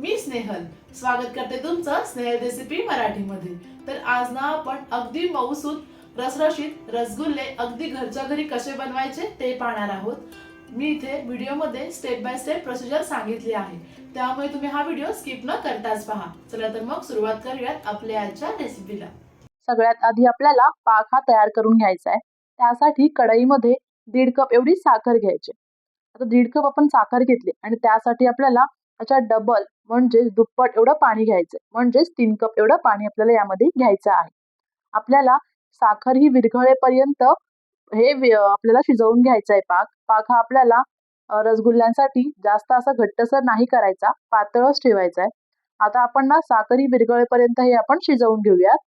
मी स्नेहल. स्वागत करते तुमचं स्नेहल रेसिपी मराठीमध्ये. तर आज ना आपण अगदी मऊसूत रसरशीत रसगुल्ले अगदी घरच्या घरी कसे बनवायचे ते पाहणार आहोत. मी इथे व्हिडिओमध्ये स्टेप बाय स्टेप प्रोसिजर सांगितली आहे. त्यामुळे तुम्ही हा व्हिडिओ स्किप न करताच पहा. चला तर मग सुरुवात करूयात आपल्या आजच्या रेसिपीला सगळ्यात आधी आपल्याला पाक हा तयार करून घ्यायचा आहे त्यासाठी कढईमध्ये दीड कप एवढी साखर घ्यायची. आता दीड कप आपण साखर घेतली आणि त्यासाठी आपल्याला त्याच्या डबल म्हणजे दुप्पट एवढं पाणी घ्यायचं म्हणजेच तीन कप एवढं पाणी आपल्याला यामध्ये घ्यायचं आहे. आपल्याला साखर ही विरघळेपर्यंत हे आपल्याला शिजवून घ्यायचा आहे पाक. पाक हा आपल्याला रसगुल्ल्यांसाठी जास्त असा घट्टसर नाही करायचा. पातळच ठेवायचा आहे. आता आपण ना साखर ही विरघळेपर्यंत हे आपण शिजवून घेऊयात.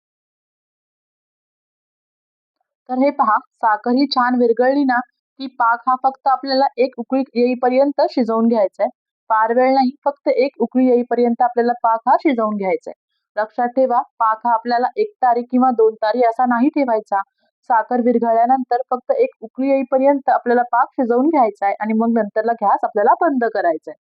तर हे पहा साखर ही छान विरघळली ना की पाक हा फक्त आपल्याला एक उकळी येईपर्यंत शिजवून घ्यायचा आहे. फार वेळ नाही फक्त एक उकळी येईपर्यंत आपल्याला पाक हा शिजवून घ्यायचा आहे लक्षात ठेवा पाक हा आपल्याला एक तारी किंवा दोन तारी असा नाही ठेवायचा. साखर विरघळल्यानंतर फक्त एक उकळी येईपर्यंत आपल्याला पाक शिजवून घ्यायचा आहे आणि मग नंतरला गॅस आपल्याला बंद करायचा आहे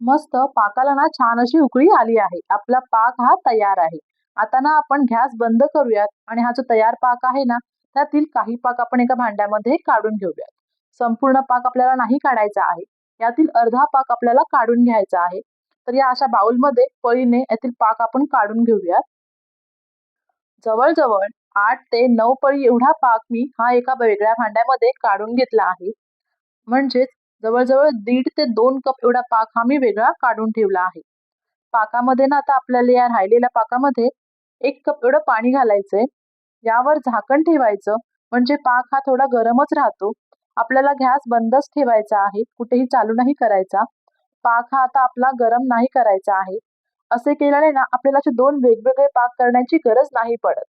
मस्त पाकाला ना छान अशी उकळी आली आहे. आपला पाक हा तयार आहे. आता ना आपण गॅस बंद करूयात आणि हा जो तयार पाक आहे ना त्यातील काही पाक आपण एका भांड्यामध्ये काढून घेऊयात. संपूर्ण पाक आपल्याला नाही काढायचा आहे. यातील अर्धा पाक आपल्याला काढून घ्यायचा आहे. तर या अशा बाउलमध्ये पळीने यातील पाक आपण काढून घेऊयात. जवळजवळ आठ ते नऊ पळी एवढा पाक मी हा एका वेगळ्या भांड्यामध्ये काढून घेतला आहे. म्हणजेच जवळजवळ दीड ते दोन कप एवढा पाक हा मी वेगळा काढून ठेवला आहे. पाकामध्ये ना आता आपल्याला या राहिलेल्या पाकामध्ये एक कप एवढं पाणी घालायचंय. यावर झाकण ठेवायचं. म्हणजे पाक हा थोडा गरमच राहतो. आपल्याला गॅस बंदच ठेवायचा आहे कुठेही चालू नाही करायचा. पाक हा आता आपला गरम नाही करायचा आहे. असे केल्याने ना आपल्याला असे दोन वेगवेगळे पाक करण्याची गरज नाही पडत.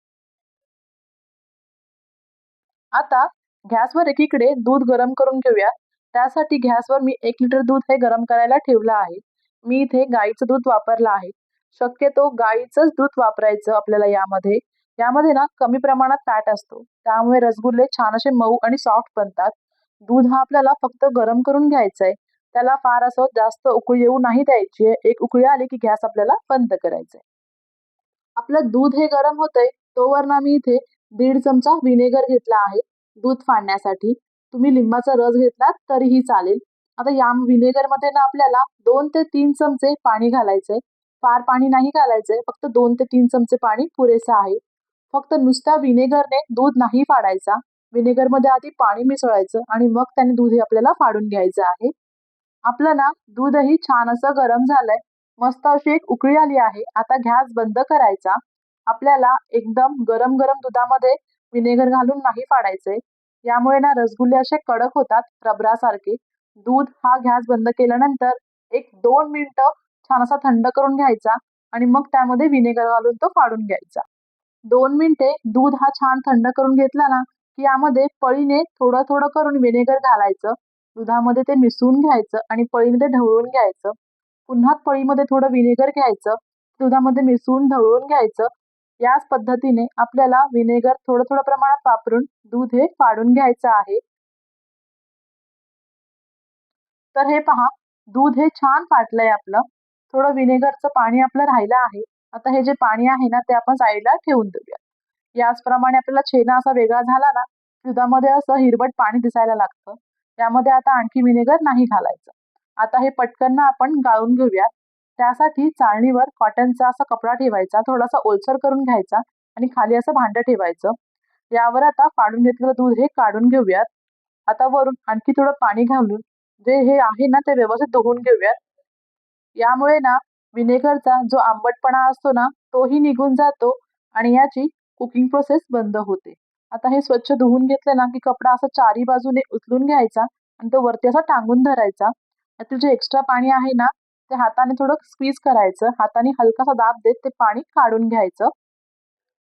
आता गॅसवर एकीकडे दूध गरम करून घेऊया. त्यासाठी गॅसवर मी एक लिटर दूध हे गरम करायला ठेवलं आहे. मी इथे गाईचं दूध वापरलं आहे. शक्यतो गाईचंच दूध वापरायचं आपल्याला यामध्ये. यामध्ये ना कमी प्रमाणात फॅट असतो. त्यामुळे रसगुल्ले छान असे मऊ आणि सॉफ्ट बनतात. दूध हा आपल्याला फक्त गरम करून घ्यायचा आहे त्याला फार असं जास्त उकळी येऊ नाही द्यायची. आहे एक उकळी आली की गॅस आपल्याला बंद करायचंय. आपलं दूध हे गरम होतंय तोवर ना मी इथे दीड चमचा विनेगर घेतला आहे दूध फाडण्यासाठी. तुम्ही लिंबाचा रस घेतलात तरीही चालेल. आता या विनेगरमध्ये ना आपल्याला दोन ते तीन चमचे पाणी घालायचंय. फार पाणी नाही घालायचंय फक्त दोन ते तीन चमचे पाणी पुरेसं आहे. फक्त नुसत्या व्हिनेगरने दूध नाही फाडायचा. विनेगरमध्ये आधी पाणी मिसळायचं आणि मग त्याने दूध हे आपल्याला फाडून घ्यायचं आहे. आपलं ना दूधही छान असं गरम झालंय. मस्त अशी एक उकळी आली आहे. आता गॅस बंद करायचा. आपल्याला एकदम गरम गरम दुधामध्ये विनेगर घालून नाही फाडायचंय. यामुळे ना रसगुल्ले असे कडक होतात रबरासारखे. दूध हा गॅस बंद केल्यानंतर एक दोन मिनिटं छान असा थंड करून घ्यायचा आणि मग त्यामध्ये विनेगर घालून तो फाडून घ्यायचा. दोन मिनिटे दूध हा छान थंड करून घेतला ना की यामध्ये पळीने थोडं थोडं करून विनेगर घालायचं दुधामध्ये ते मिसळून घ्यायचं आणि पळीने ते ढवळून घ्यायचं. पुन्हा पळीमध्ये थोडं विनेगर घ्यायचं दुधामध्ये मिसळून ढवळून घ्यायचं. याच पद्धतीने आपल्याला विनेगर थोडं थोडं प्रमाणात वापरून दूध हे फाडून घ्यायचं आहे. तर हे पहा दूध हे छान फाटलंय आपलं. थोडं विनेगरचं पाणी आपलं राहिलं आहे. आता हे जे पाणी आहे ना ते आपण साईडला ठेवून देऊया. याचप्रमाणे आपल्याला छेना असा वेगळा झाला ना दुधामध्ये असं हिरवट पाणी दिसायला लागतं. त्यामध्ये आता आणखी विनेगर नाही घालायचं. आता हे पटकन आपण गाळून घेऊया त्यासाठी चाळणीवर कॉटनचा असा कपडा ठेवायचा थोडासा ओलसर करून घ्यायचा आणि खाली असं भांडं ठेवायचं. यावर आता फाडून घेतलेलं दूध हे काढून घेऊयात. आता वरून आणखी थोडं पाणी घालून जे हे आहे ना ते व्यवस्थित धुवून घेऊयात. यामुळे ना विनेगरचा जो आंबटपणा असतो ना तोही निघून जातो आणि याची कुकिंग प्रोसेस बंद होते. आता हे स्वच्छ धुवून घेतलं ना की कपडा असा चारी बाजूने उचलून घ्यायचा आणि तो वरती असा टांगून धरायचा. त्यातील जे एक्स्ट्रा पाणी आहे ना ते हाताने थोडं स्क्वीज करायचं. हाताने हलकासा दाब देत ते पाणी काढून घ्यायचं.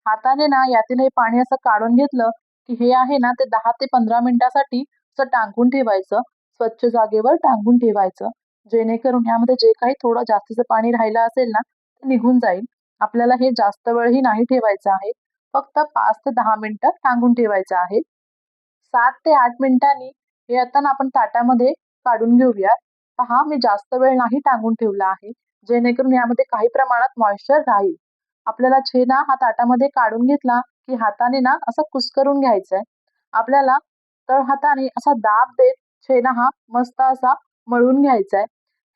हाताने ना यातील हे पाणी असं काढून घेतलं की हे आहे ना ते दहा ते पंधरा मिनिटासाठी असं टांगून ठेवायचं. स्वच्छ जागेवर टांगून ठेवायचं. जेणेकरून यामध्ये जे काही थोडं जास्तीचं पाणी राहिलं असेल ना ते निघून जाईल. आपल्याला हे जास्त वेळही नाही ठेवायचं आहे. फक्त पाच ते दहा मिनिटं टांगून ठेवायचं आहे. सात ते आठ मिनिटांनी हे आता आपण ताटामध्ये काढून घेऊया पहा मी जास्त वेळ नाही टांगून ठेवला आहे. जेणेकरून यामध्ये काही प्रमाणात मॉइश्चर राहील. आपल्याला छेना हा ताटामध्ये काढून घेतला की हाताने ना असा कुस्करून घ्यायचा आहे आपल्याला तळ हाताने असा दाब देत छेना हा मस्त असा मळून घ्यायचा आहे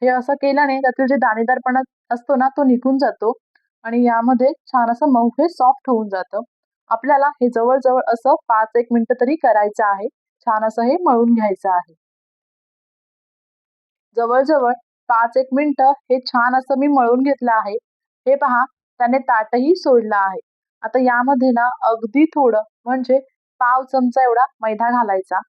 हे असं केल्याने त्यातील जे दाणेदारपणा असतो ना तो निघून जातो. आणि यामध्ये छान असं मऊ हे सॉफ्ट होऊन जातं. आपल्याला हे जवळजवळ असं पाच एक मिनिट तरी करायचं आहे. छान असं हे मळून घ्यायचं आहे. जवळजवळ पाच एक मिनिट हे छान असं मी मळून घेतलं आहे. हे पहा त्याने ताटही सोडलं आहे. आता यामध्ये ना अगदी थोडं म्हणजे पाव चमचा एवढा मैदा घालायचा.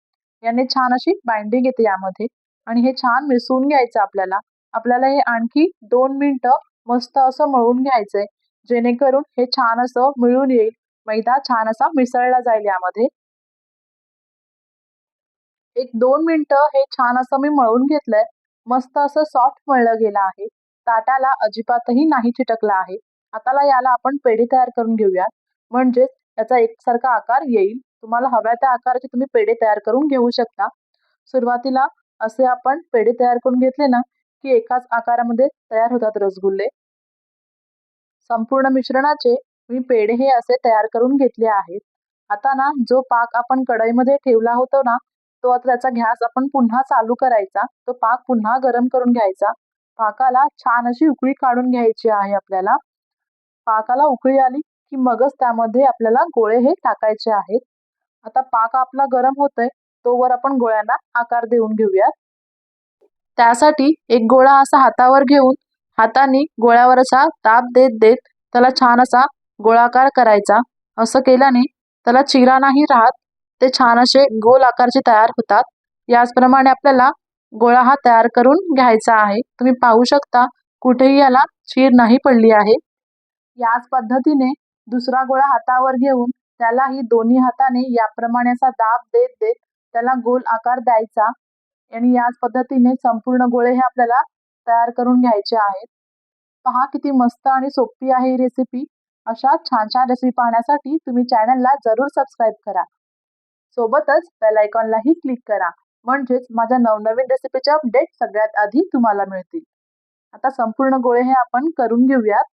याने छान अशी बाइंडिंग येते यामध्ये. आणि हे छान मिसळून घ्यायचं आपल्याला. आपल्याला हे आणखी दोन मिनिटं मस्त असं मळून घ्यायचंय. जेणेकरून हे छान असं मिळून येईल. मैदा छान असा मिसळला जाईल यामध्ये. एक दोन मिनिटं हे छान असं मी मळून घेतलंय. मस्त असं सॉफ्ट मळलं गेलं आहे. ताटाला अजिबातही नाही चिटकला आहे. आताला याला आपण पेढी तयार करून घेऊया म्हणजेच याचा एकसारखा आकार येईल. तुम्हाला हव्या त्या आकाराचे तुम्ही पेढे तयार करून घेऊ शकता. सुरुवातीला असे आपण पेढे तयार करून घेतले ना की एकाच आकारामध्ये तयार होतात रसगुल्ले. संपूर्ण मिश्रणाचे मी पेढे हे असे तयार करून घेतले आहेत. आता ना जो पाक आपण कढईमध्ये ठेवला होता ना तो आता त्याचा गॅस आपण पुन्हा चालू करायचा. तो पाक पुन्हा गरम करून घ्यायचा. पाकाला छान अशी उकळी काढून घ्यायची आहे आपल्याला. पाकाला उकळी आली की मगच त्यामध्ये आपल्याला गोळे हे टाकायचे आहेत. आता पाक आपला गरम होतोय तोवर आपण गोळ्यांना आकार देऊन घेऊयात. त्यासाठी एक गोळा असा हातावर घेऊन हाताने गोळ्यावर असा दाब देत देत त्याला छान असा गोळाकार करायचा. असं केल्याने त्याला चिरा नाही राहत ते छान असे गोल आकारचे तयार होतात. याचप्रमाणे आपल्याला गोळा हा तयार करून घ्यायचा आहे. तुम्ही पाहू शकता कुठेही याला चीर नाही पडली आहे. याच पद्धतीने दुसरा गोळा हातावर घेऊन त्यालाही दोन्ही हाताने याप्रमाणे असा दाब देत देत त्याला गोल आकार द्यायचा. आणि याच पद्धतीने संपूर्ण गोळे हे आपल्याला तयार करून घ्यायचे आहेत. पहा किती मस्त आणि सोपी आहे ही रेसिपी अशा छान छान रेसिपी पाहण्यासाठी तुम्ही चॅनलला जरूर सबस्क्राईब करा. सोबतच बेल आयकॉनलाही क्लिक करा. म्हणजेच माझ्या नवनवीन रेसिपीचे अपडेट सगळ्यात आधी तुम्हाला मिळतील. आता संपूर्ण गोळे हे आपण करून घेऊयात.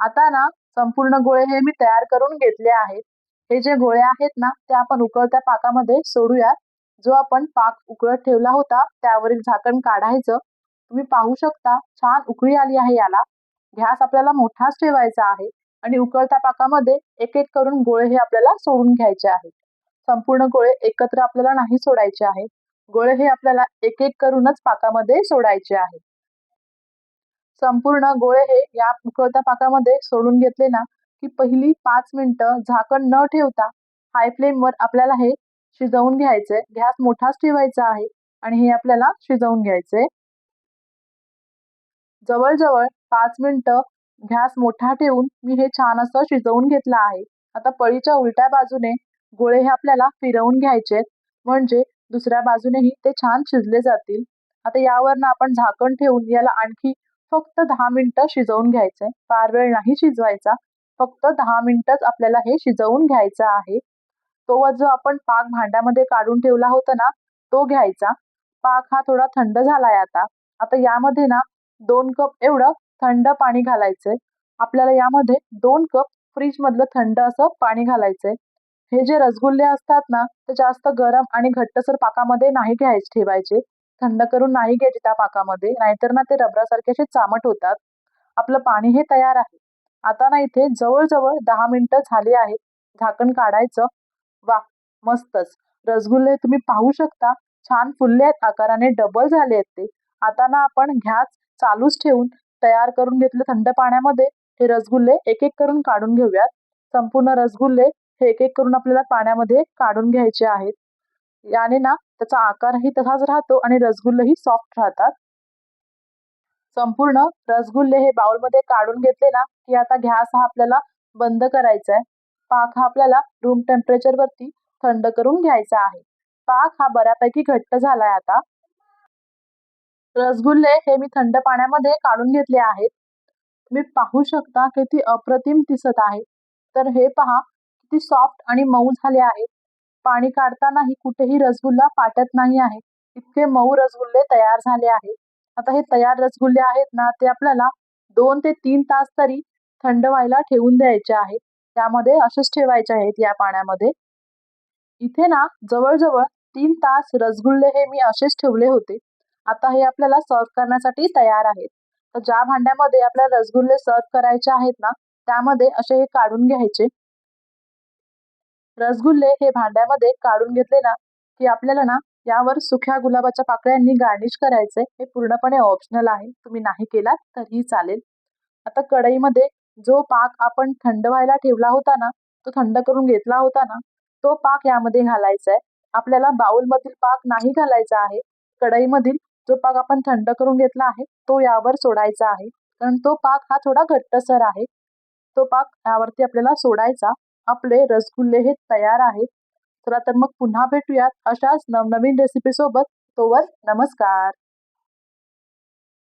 आता ना संपूर्ण गोळे हे मी तयार करून घेतले आहेत. हे जे गोळे आहेत ना ते आपण उकळत्या पाकामध्ये सोडूयात. जो आपण पाक उकळत ठेवला होता त्यावरील झाकण काढायचं. तुम्ही पाहू शकता छान उकळी आली आहे याला. गॅस आपल्याला मोठाच ठेवायचा आहे आणि उकळता पाकामध्ये एक एक करून गोळे हे आपल्याला सोडून घ्यायचे आहेत. संपूर्ण गोळे एकत्र आपल्याला नाही सोडायचे आहेत. गोळे हे आपल्याला एक एक करूनच पाकामध्ये सोडायचे आहेत. संपूर्ण गोळे हे या उकळत्या पाकामध्ये सोडून घेतले ना की पहिली पाच मिनिटं झाकण न ठेवता हाय फ्लेमवर आपल्याला हे शिजवून घ्यायचंय. गॅस मोठाच ठेवायचा आहे आणि हे आपल्याला शिजवून घ्यायचंय. जवळजवळ पाच मिनिटं गॅस मोठा ठेवून मी हे छान असं शिजवून घेतलं आहे. आता पळीच्या उलट्या बाजूने गोळे हे आपल्याला फिरवून घ्यायचे म्हणजे दुसऱ्या बाजूनेही ते छान शिजले जातील. आता यावरनं आपण झाकण ठेवून याला आणखी फक्त दहा मिनिटं शिजवून घ्यायचंय. फार वेळ नाही शिजवायचा. फक्त दहा मिनिटच आपल्याला हे शिजवून घ्यायचं आहे. तो जो आपण पाक भांड्यामध्ये काढून ठेवला होता ना तो घ्यायचा. पाक हा थोडा थंड झालाय आता. आता यामध्ये ना दोन कप एवढं थंड पाणी घालायचंय. आपल्याला यामध्ये दोन कप फ्रीज मधलं थंड असं पाणी घालायचंय. हे जे रसगुल्ले असतात ना ते जास्त गरम आणि घट्टसर पाकामध्ये नाही घ्यायचे ठेवायचे. थंड करून नाही घ्यायचे त्या पाकामध्ये नाहीतर ना ते रबरासारखे असे चामट होतात. आपलं पाणी हे तयार आहे. आता ना इथे जवळजवळ दहा मिनिटं झाली आहेत झाकण काढायचं. वा मस्तच. रसगुल्ले तुम्ही पाहू शकता. छान फुलले आहेत आकाराने डबल झाले आहेत ते. आता ना आपण घ्यास चालूच ठेवून तयार करून घेतले थंड पाण्यामध्ये हे रसगुल्ले एक एक करून काढून घेऊयात. संपूर्ण रसगुल्ले हे एक एक करून आपल्याला पाण्यामध्ये काढून घ्यायचे आहेत. याने ना त्याचा आकारही तसाच राहतो आणि रसगुल्लेही सॉफ्ट राहतात. संपूर्ण रसगुल्ले हे बाउलमध्ये काढून घेतले ना की आता घ्यास हा आपल्याला बंद करायचा आहे पाक हा आपल्याला रूम टेम्परेचर वरती थंड करून घ्यायचा आहे. पाक हा बऱ्यापैकी घट्ट झालाय आता. रसगुल्ले हे मी थंड पाण्यामध्ये काढून घेतले आहेत. तुम्ही पाहू शकता किती अप्रतिम दिसत आहे. तर हे पहा किती सॉफ्ट आणि मऊ झाले आहेत पाणी काढतानाही कुठेही रसगुल्ला फाटत नाही आहे. इतके मऊ रसगुल्ले तयार झाले आहेत. आता हे तयार रसगुल्ले आहेत ना ते आपल्याला दोन ते तीन तास तरी थंड व्हायला ठेवून द्यायचे आहेत. त्यामध्ये असेच ठेवायचे आहेत या पाण्यामध्ये. इथे ना जवळजवळ तीन तास रसगुल्ले हे मी असेच ठेवले होते. आता हे आपल्याला सर्व करण्यासाठी तयार आहेत. तर ज्या भांड्यामध्ये आपल्याला रसगुल्ले सर्व करायचे आहेत ना त्यामध्ये असे हे काढून घ्यायचे. रसगुल्ले हे भांड्यामध्ये काढून घेतले ना की आपल्याला ना यावर सुक्या गुलाबाच्या पाकळ्यांनी गार्निश करायचे. हे पूर्णपणे ऑप्शनल आहे. तुम्ही नाही केलात तरीही चालेल. आता कढईमध्ये जो पाक आपण थंड व्हायला ठेवला होता ना तो थंड करून घेतला होता ना तो पाक यामध्ये घालायचा आहे. आपल्याला बाउलमधील पाक नाही घालायचा आहे. कढईमधील जो पाक आपण थंड करून घेतला आहे तो यावर सोडायचा आहे. कारण तो पाक हा थोडा घट्टसर आहे. तो पाक यावरती आपल्याला सोडायचा. आपले रसगुल्ले हे तयार आहेत. चला तर मग पुन्हा भेटूयात अशाच नवनवीन रेसिपी सोबत. तोवर नमस्कार.